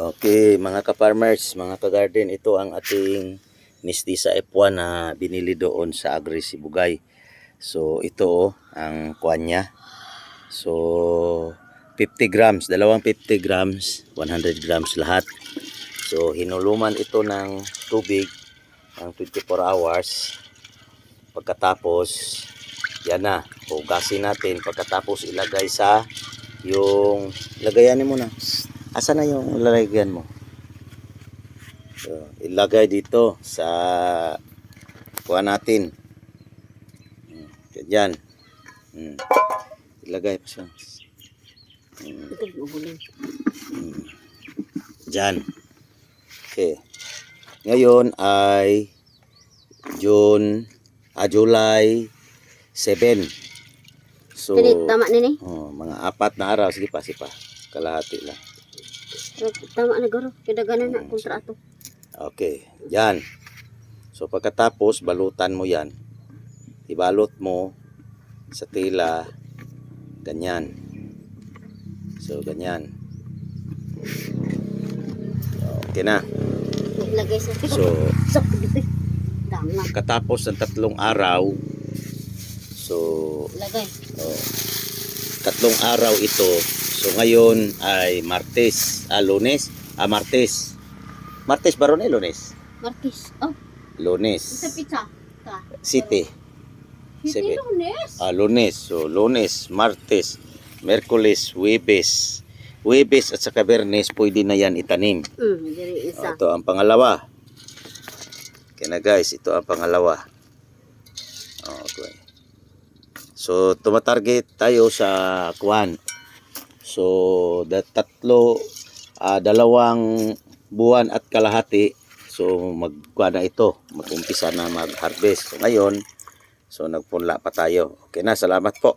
Okay, mga ka-farmers, mga ka-garden, ito ang ating mistisa F1 na binili doon sa Agri Sibugay. So, ito oh, ang kuwan niya. So, 50 grams, dalawang 50 grams, 100 grams lahat. So, hinuluman ito ng tubig ng 24 hours. Pagkatapos, yan na, hugasin natin. Pagkatapos, ilagay sa yung, lagayan mo na. Asa na yung lalagyan mo? So, ilagay dito sa kuha natin. Hmm, Ganyan. Hmm. Ilagay pa siya. Hmm. Hmm. Diyan. Okay. Ngayon ay June, ah, July 7. So, Kani, tama na ni. oh, mga apat na araw. Sige pa, sige pa. Kalahati lang. Tama na garo. Kadaganan na kontrato. Okay, yan. So pagkatapos, balutan mo yan. Ibalot mo sa tela, ganyan. So, ganyan. Okay na. So, katapos ng tatlong araw, so, Lagay. oh, tatlong araw ito. So, ngayon ay Martes, ah, Lunes, ah, Martes. Martes ba ron eh, Lunes? Martis. Oh, Lunes. sa pizza. Ka. City. Hindi Sige. lunes. Ah, lunes. So, lunes, martes, merkulis, webes. Webes at saka bernes, pwede na yan itanim. Hmm, diri Oh, isa. ito ang pangalawa. Okay na guys, ito ang pangalawa. Okay. So, tumatarget tayo sa kwan. So, tatlo, ah, dalawang buwan at kalahati. So, magkuha na ito. Mag-umpisa na mag-harvest. So, ngayon, so nagpunla pa tayo. Okay na, salamat po.